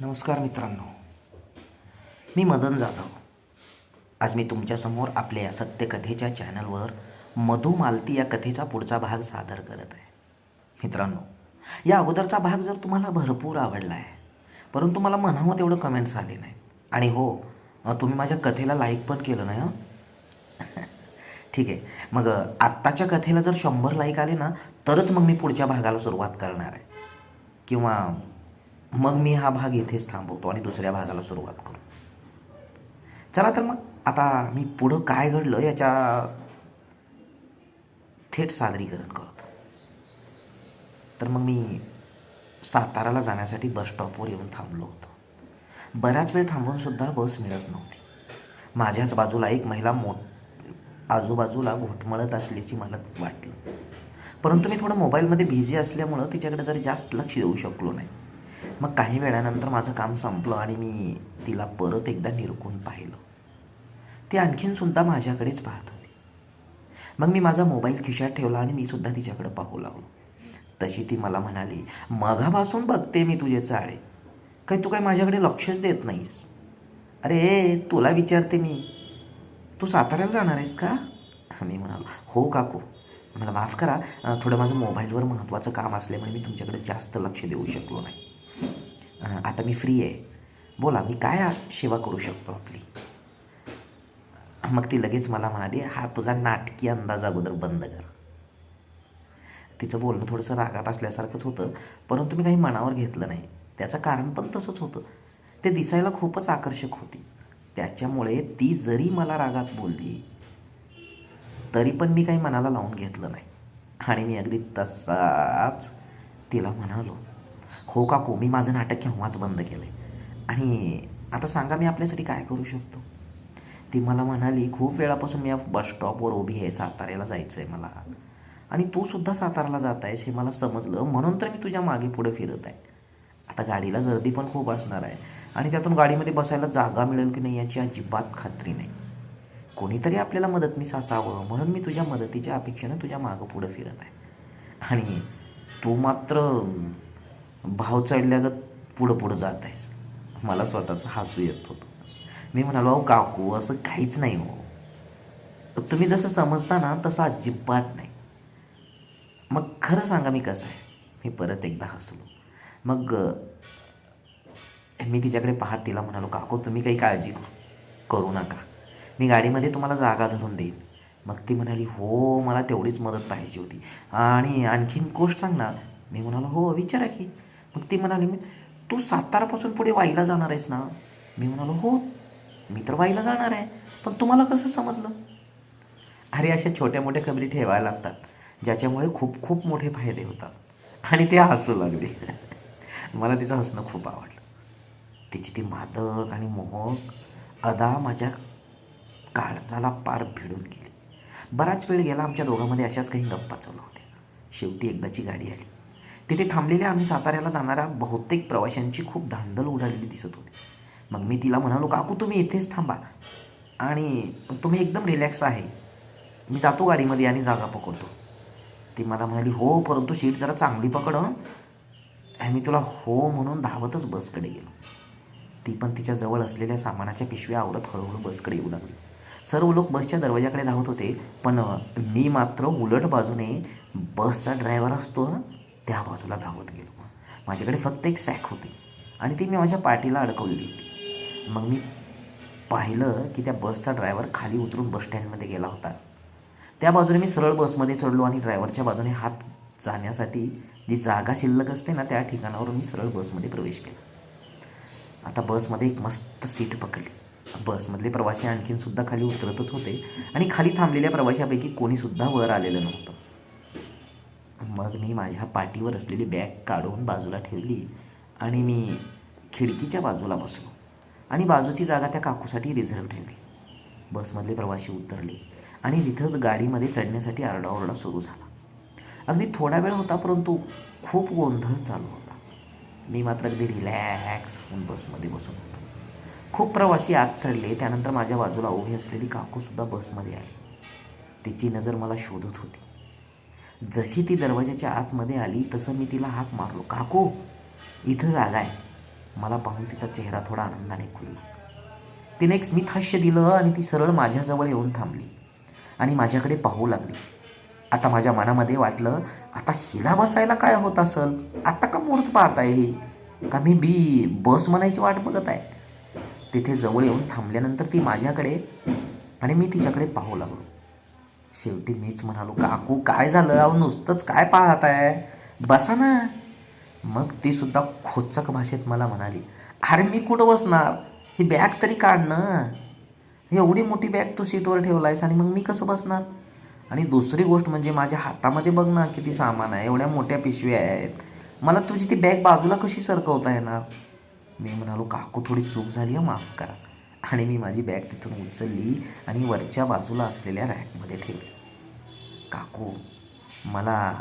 नमस्कार मित्रांनो. मी मदन जाधव. आज मी तुमच्यासमोर आपल्या या सत्यकथेच्या चॅनलवर मधु मालती या कथेचा पुढचा भाग सादर करत आहे. मित्रांनो या अगोदरचा भाग जर तुम्हाला भरपूर आवडला आहे परंतु मला म्हणावं तेवढं कमेंट्स आले नाहीत. आणि हो तुम्ही माझ्या कथेला लाईक पण केलं नाही हं? ठीक आहे. मग आत्ताच्या कथेला जर शंभर लाईक आले ना तरच मग मी पुढच्या भागाला सुरुवात करणार आहे. किंवा मग मी हा भाग येथेच थांबवतो आणि दुसऱ्या भागाला सुरुवात करू. चला तर मग आता मी पुढं काय घडलं याच्या थेट सादरीकरण करतो. तर मग मी साताराला जाण्यासाठी बस स्टॉपवर येऊन थांबलो होतो. बराच वेळ थांबून सुद्धा बस मिळत नव्हती. माझ्याच बाजूला एक महिला मोठ आजूबाजूला घोटमळत असल्याची मला वाटलं. परंतु मी थोडं मोबाईलमध्ये बिझी असल्यामुळं तिच्याकडे जरी जास्त लक्ष देऊ शकलो नाही. मग काही वेळानंतर माझं काम संपलं आणि मी तिला परत एकदा निरखून पाहिलं. ती आणखीन सुद्धा माझ्याकडेच पाहत होती. मग मी माझा मोबाईल खिशात ठेवला आणि मी सुद्धा तिच्याकडे पाहू लागलो. तशी ती मला म्हणाली मघापासून बघते मी तुझे चाळे. काही तू काय माझ्याकडे लक्षच देत नाहीस? अरे तुला विचारते मी. तू साताऱ्याला जाणार आहेस का? मी म्हणालो हो काकू. मला माफ करा. थोडं माझं मोबाईलवर महत्त्वाचं काम असल्यामुळे मी तुमच्याकडे जास्त लक्ष देऊ शकलो नाही. आता मी फ्री आहे. बोला मी काय सेवा करू शकतो आपली? मग ती लगेच मला म्हणाली हा तुझा नाटकी अंदाज अगोदर बंद कर. तिचं बोलणं थोडंसं रागात असल्यासारखंच होतं परंतु मी काही मनावर घेतलं नाही. त्याचं कारण पण तसंच होतं. ते दिसायला खूपच आकर्षक होती. त्याच्यामुळे ती जरी मला रागात बोलली तरी पण मी काही मनाला लावून घेतलं नाही. आणि मी अगदी तसाच तिला म्हणालो हो काकू मी माझं नाटक केव्हाच बंद केलं आहे आणि आता सांगा मी आपल्यासाठी काय करू शकतो? ती मला म्हणाली खूप वेळापासून मी या बस स्टॉपवर उभी आहे साताऱ्याला जायचं आहे मला. आणि तू सुद्धा साताराला जात आहेस हे मला समजलं म्हणून तर मी तुझ्या मागे पुढे फिरत आहे. आता गाडीला गर्दी पण खूप असणार आहे. आणि त्यातून गाडीमध्ये बसायला जागा मिळेल की नाही याची अजिबात खात्री नाही. कोणीतरी आपल्याला मदतनीस असावं म्हणून मी तुझ्या मदतीच्या अपेक्षेनं तुझ्या मागं पुढं फिरत आहे. आणि तू मात्र भाव चढल्यागत पुढं पुढं जात आहेस. मला स्वतःचं हसू येत होतं. मी म्हणालो अहो काकू असं काहीच नाही हो. तुम्ही जसं समजता ना तसं अजिबात नाही. मग खरं सांगा मी कसं आहे? मी परत एकदा हसलो. मग मी तिच्याकडे पाहत तिला म्हणालो काकू तुम्ही काही काळजी करू नका. मी गाडीमध्ये तुम्हाला जागा धरून देईन. मग ती म्हणाली हो मला तेवढीच मदत पाहिजे होती. आणि आणखीन गोष्ट सांग ना. मी म्हणालो हो विचारा की. मग ती म्हणाली मी तू सातारापासून पुढे वाईला जाणार आहेस ना? मी म्हणालो हो मी तर वाईला जाणार आहे. पण तुम्हाला कसं समजलं? अरे अशा छोट्या मोठ्या खबरी ठेवायला लागतात ज्याच्यामुळे खूप खूप मोठे फायदे होतात. आणि ते हसू लागले. मला तिचं हसणं खूप आवडलं. तिची ती मादक आणि मोहक अदा माझ्या काळजाला पार भिडून गेली. बराच वेळ गेला आमच्या दोघांमध्ये अशाच काही गप्पा चालू होत्या. शेवटी एकदाची गाडी आली. तिथे थांबलेल्या आम्ही साताऱ्याला जाणाऱ्या बहुतेक प्रवाशांची खूप धांदल उडालेली दिसत होती. मग मी तिला म्हणालो काकू तुम्ही इथेच थांबा. आणि तुम्ही एकदम रिलॅक्स आहे. मी जातो गाडीमध्ये आणि जागा पकडतो. ती मला म्हणाली हो परंतु सीट जरा चांगली पकड मी तुला हो म्हणून धावतच बसकडे गेलो. ती पण तिच्या जवळ असलेल्या सामानाच्या पिशव्या आवडत हळूहळू बसकडे येऊ लागली. सर्व लोक बसच्या दरवाजाकडे धावत होते पण मी मात्र उलट बाजूने बसचा ड्रायव्हर असतो त्या बाजूला धावत गेलो. माझ्याकडे फक्त एक सॅक होती आणि ती मी माझ्या पाठीला अडकवलेली होती. मग मी पाहिलं की त्या बसचा ड्रायव्हर खाली उतरून बसस्टँडमध्ये गेला होता. त्या बाजूने मी सरळ बसमध्ये चढलो आणि ड्रायव्हरच्या बाजूने हात जाण्यासाठी जी जागा शिल्लक असते ना त्या ठिकाणावरून मी सरळ बसमध्ये प्रवेश केला. आता बसमध्ये एक मस्त सीट पकडली. बसमधले प्रवासी आणखीन सुद्धा खाली उतरतच होते आणि खाली थांबलेल्या प्रवाशापैकी कोणीसुद्धा वर आलेलं नव्हतं. मग मी माझ्या पाठीवर असलेली बॅग काढून बाजूला ठेवली आणि मी खिडकीच्या बाजूला बसलो. आणि बाजूची जागा त्या काकूसाठी रिझर्व ठेवली. बसमधले प्रवासी उतरले आणि तिथंच गाडीमध्ये चढण्यासाठी आरडाओरडा सुरू झाला. अगदी थोडा वेळ होता परंतु खूप गोंधळ चालू होता. मी मात्र अगदी रिलॅक्स होऊन बसमध्ये बसून होतो. खूप प्रवासी आत चढले त्यानंतर माझ्या बाजूला उभी असलेली काकूसुद्धा बसमध्ये आली. तिची नजर मला शोधत होती. जशी ती दरवाजाच्या आतमध्ये आली तसं मी तिला हाक मारलो. काको इथं जागा आहे. मला पाहून तिचा चेहरा थोडा आनंदाने खुलला. तिने एक स्मित हास्य दिलं आणि ती सरळ माझ्याजवळ येऊन थांबली आणि माझ्याकडे पाहू लागली. आता माझ्या मनामध्ये वाटलं आता हिला बसायला काय होत असल? आता का मूर्त पाहत आहे ही? का मी बी बस म्हणायची वाट बघत आहे? तिथे जवळ येऊन थांबल्यानंतर ती माझ्याकडे आणि मी तिच्याकडे पाहू लागलो. शेवटी मीच म्हणालो काकू काय झालं? अहो नुसतंच काय पाहत आहे बसा ना. मग ती सुद्धा खोचक भाषेत मला म्हणाली अरे मी कुठं बसणार? ही बॅग तरी काढ ना. एवढी मोठी बॅग तू सीटवर ठेवलायस आणि मग मी कसं बसणार? आणि दुसरी गोष्ट म्हणजे माझ्या हातामध्ये बघ ना किती सामान आहे एवढ्या मोठ्या पिशव्या आहेत. मला तुझी ती बॅग बाजूला कशी सरकवता येणार? मी म्हणालो काकू थोडी चूक झाली आहे माफ करा. आणि मी माझी बॅग तिथून उचलली आणि वरच्या बाजूला असलेल्या रॅकमध्ये ठेवली. काकू मला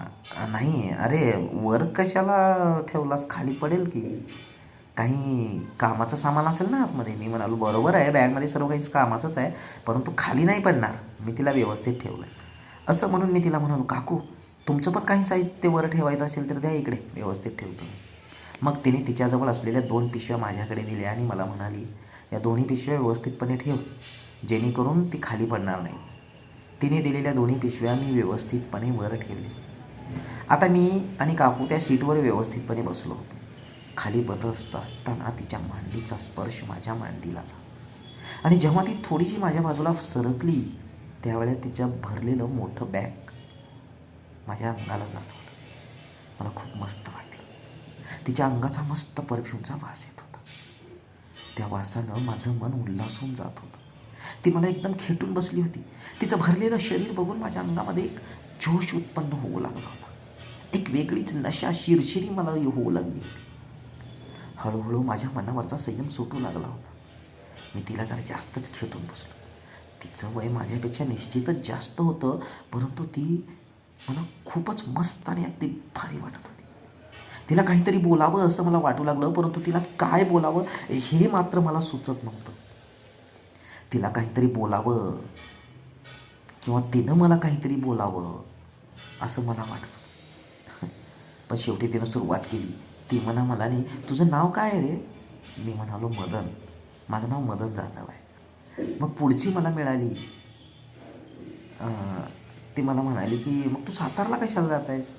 नाही अरे वर कशाला ठेवलास? खाली पडेल की? काही कामाचं सामान असेल ना आतमध्ये. मी म्हणालो बरोबर आहे बॅगमध्ये सर्व काही कामाचंच आहे परंतु खाली नाही पडणार. मी तिला व्यवस्थित ठेवलं असं म्हणून मी तिला म्हणालो काकू तुमचं पण काही साहित्य वर ठेवायचं असेल तर द्या इकडे व्यवस्थित ठेवतो. मग तिने तिच्याजवळ असलेल्या दोन पिशव्या माझ्याकडे दिल्या आणि मला म्हणाली या दोन्ही पिशव्या व्यवस्थितपणे ठेव जेणेकरून ती खाली पडणार नाही. तिने दिलेल्या दोन्ही पिशव्या मी व्यवस्थितपणे वर ठेवली. आता मी आणि काकू त्या सीटवर व्यवस्थितपणे बसलो होतो. खाली बदलत असताना तिच्या मांडीचा स्पर्श माझ्या मांडीला झाला. आणि जेव्हा ती थोडीशी माझ्या बाजूला सरकली त्यावेळेला तिच्या भरलेलं मोठं बॅग माझ्या अंगाला जाणवलं. मला खूप मस्त वाटलं. तिच्या अंगाचा मस्त परफ्यूमचा वास येतो. त्या वासानं माझं मन उल्हासून जात होतं. ती मला एकदम खेटून बसली होती. तिचं भरलेलं शरीर बघून माझ्या अंगामध्ये एक जोश उत्पन्न होऊ लागला होता. एक वेगळीच नशा शिरशिरी मला होऊ लागली. हळूहळू माझ्या मनावरचा संयम सुटू लागला होता. मी तिला जरा जास्तच खेटून बसलो. तिचं वय माझ्यापेक्षा निश्चितच जास्त होतं परंतु ती मला खूपच मस्त आणि अगदी भारी वाटत होती. तिला काहीतरी बोलावं असं मला वाटू लागलं परंतु तिला काय बोलावं हे मात्र मला सुचत नव्हतं. तिला काहीतरी बोलावं किंवा तिनं मला काहीतरी बोलावं असं मला वाटत पण शेवटी तिनं सुरुवात केली. ती म्हणा मला नाही तुझं नाव काय आहे रे? मी म्हणालो मदन. माझं नाव मदन जाधव आहे. मग पुढची मला मिळाली. ती मला म्हणाली की मग तू सातारला कशाला जात आहेस?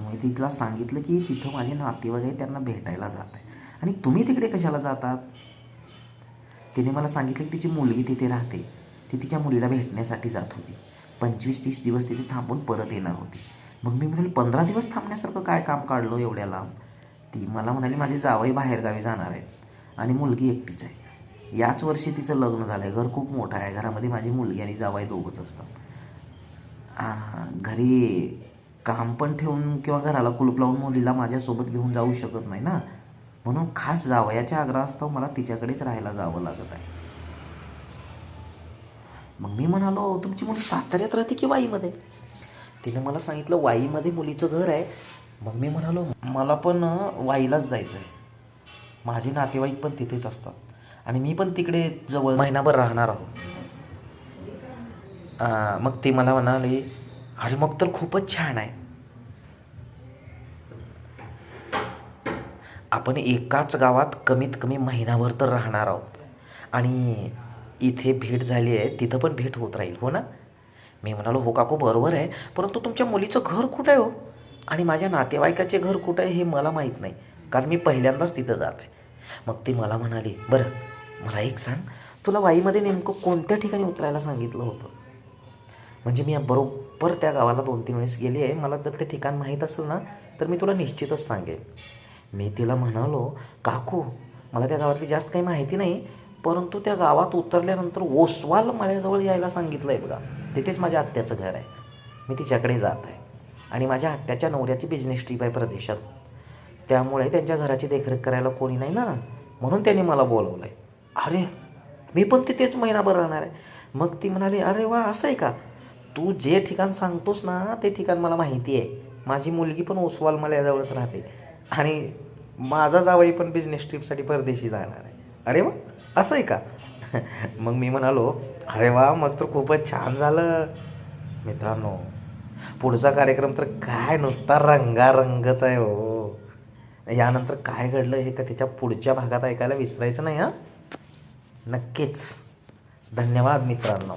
मग मी तिला सांगितलं की तिथं माझे नातेवाईक आहे त्यांना भेटायला जात आहे. आणि तुम्ही तिकडे कशाला जातात? तिने मला सांगितलं की तिची मुलगी तिथे राहते. ती तिच्या मुलीला भेटण्यासाठी जात होती. पंचवीस तीस दिवस तिथे थांबून परत येणार होती. मग मी म्हणाली पंधरा दिवस थांबण्यासारखं काय काम काढलो एवढ्या लांब? ती मला म्हणाली माझे जावई बाहेरगावी जाणार आहेत आणि मुलगी एकटीच आहे. याच वर्षी तिचं लग्न झालं आहे घर खूप मोठं आहे. घरामध्ये माझी मुलगी आणि जावई दोघंच असतात. घरी काम पण ठेवून किंवा घराला कुलूप लावून मुलीला माझ्यासोबत घेऊन जाऊ शकत नाही ना. म्हणून खास जावयाच्या आग्रहास्तव मला तिच्याकडेच राहायला जावं लागत आहे. मग मी म्हणालो तुमची मुली साताऱ्यात राहते की वाईमध्ये? तिने मला सांगितलं वाईमध्ये मुलीचं घर आहे. मग मी म्हणालो मला पण वाईलाच जायचं आहे माझे नातेवाईक पण तिथेच असतात. आणि मी पण तिकडे जवळ महिनाभर राहणार आहोत मग ते मला म्हणाले अरे मग तर खूपच छान आहे. आपण एकाच गावात कमीत कमी महिनाभर तर राहणार आहोत. आणि इथे भेट झाली आहे तिथं पण भेट होत राहील हो ना? मी म्हणालो हो काकू बरोबर आहे. परंतु तुमच्या मुलीचं घर कुठं आहे हो? आणि माझ्या नातेवाईकाचे घर कुठं आहे हे मला माहीत नाही. कारण मी पहिल्यांदाच तिथं जात आहे. मग ती मला म्हणाली बरं मला एक सांग. तुला वाईमध्ये नेमकं कोणत्या ठिकाणी उतरायला सांगितलं होतं? म्हणजे मी बरोबर त्या गावाला दोन तीन वेळेस गेली आहे. मला जर ते ठिकाण माहीत असेल ना तर मी तुला निश्चितच सांगेन. मी तिला म्हणालो काकू मला त्या गावातली जास्त काही माहिती नाही परंतु त्या गावात उतरल्यानंतर ओसवाल माझ्याजवळ यायला सांगितलं आहे बघा. तिथेच माझ्या आत्याचं घर आहे. मी तिच्याकडे जात आहे. आणि माझ्या आत्याच्या नवऱ्याची बिझनेस ट्रीप आहे प्रदेशात. त्यामुळे त्यांच्या घराची देखरेख करायला कोणी नाही ना म्हणून त्यांनी मला बोलवलं आहे अरे मी पण तिथेच महिनाभर राहणार आहे. मग ती म्हणाली अरे वा असं आहे का? तू जे ठिकाण सांगतोस ना ते ठिकाण मला माहिती आहे. माझी मुलगी पण ओसवाल मल्याजवळच राहते. आणि माझा जावई पण बिझनेस ट्रिपसाठी परदेशी जाणार आहे. अरे वा असं आहे का? मग मी म्हणालो अरे वा मग तर खूपच छान झालं. मित्रांनो पुढचा कार्यक्रम तर काय नुसता रंगारंगच आहे हो. यानंतर काय घडलं हे का त्याच्या पुढच्या भागात ऐकायला विसरायचं नाही हां? नक्कीच. धन्यवाद मित्रांनो.